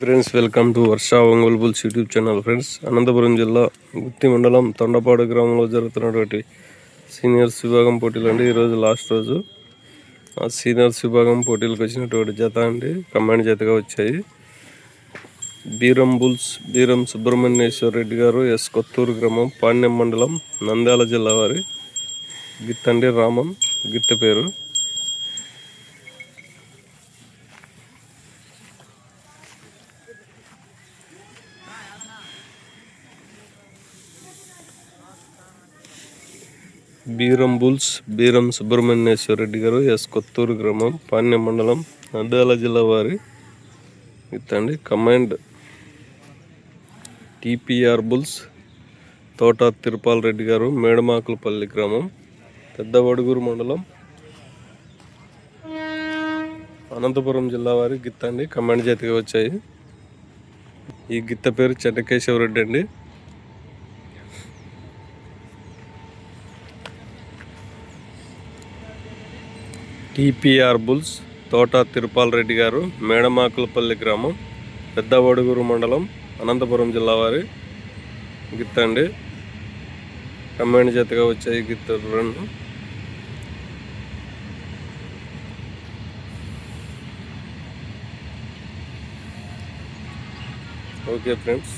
Friends welcome to Varsha Ongole bulls YouTube channel friends Anantapur జిల్లా గుత్తి మండలం తొండపాడు గ్రామంలో జరుగుతున్నటువంటి సీనియర్స్ విభాగం పోటీలు అండి. ఈరోజు లాస్ట్ రోజు. ఆ సీనియర్స్ విభాగం పోటీలకు వచ్చినటువంటి జత అండి. కమాండ్ జతగా వచ్చాయి. బీరం బుల్స్ బీరం సుబ్రహ్మణ్యేశ్వర రెడ్డి గారు ఎస్ కొత్తూరు గ్రామం పాణ్యం మండలం నంద్యాల జిల్లా వారి. గిత్తండి రామం గిత్త పేరు. బీరం బుల్స్ బీరం సుబ్రహ్మణ్యేశ్వర రెడ్డి గారు ఎస్ కొత్తూరు గ్రామం పాణ్యం మండలం నంద్యాల జిల్లా వారి ఇతండి కమాండ్ టీపీఆర్ బుల్స్ తోట తిరుపాల్ రెడ్డి గారు మేడమాకులపల్లి గ్రామం పెద్దవడుగురు మండలం అనంతపురం జిల్లా వారి గిత్తండి. కమాండ్ చేతికి వచ్చాయి. ఈ గిత్త పేరు చెన్నకేశవ రెడ్డి అండి. టిపిఆర్ బుల్స్ తోట తిరుపాల్ రెడ్డి గారు మేడమాకులపల్లి గ్రామం పెద్ద వడుగురు మండలం అనంతపురం జిల్లా వారి గిత్తండి కమ్మేణి చేతగా వచ్చాయి గిత్త రెండు. Okay friends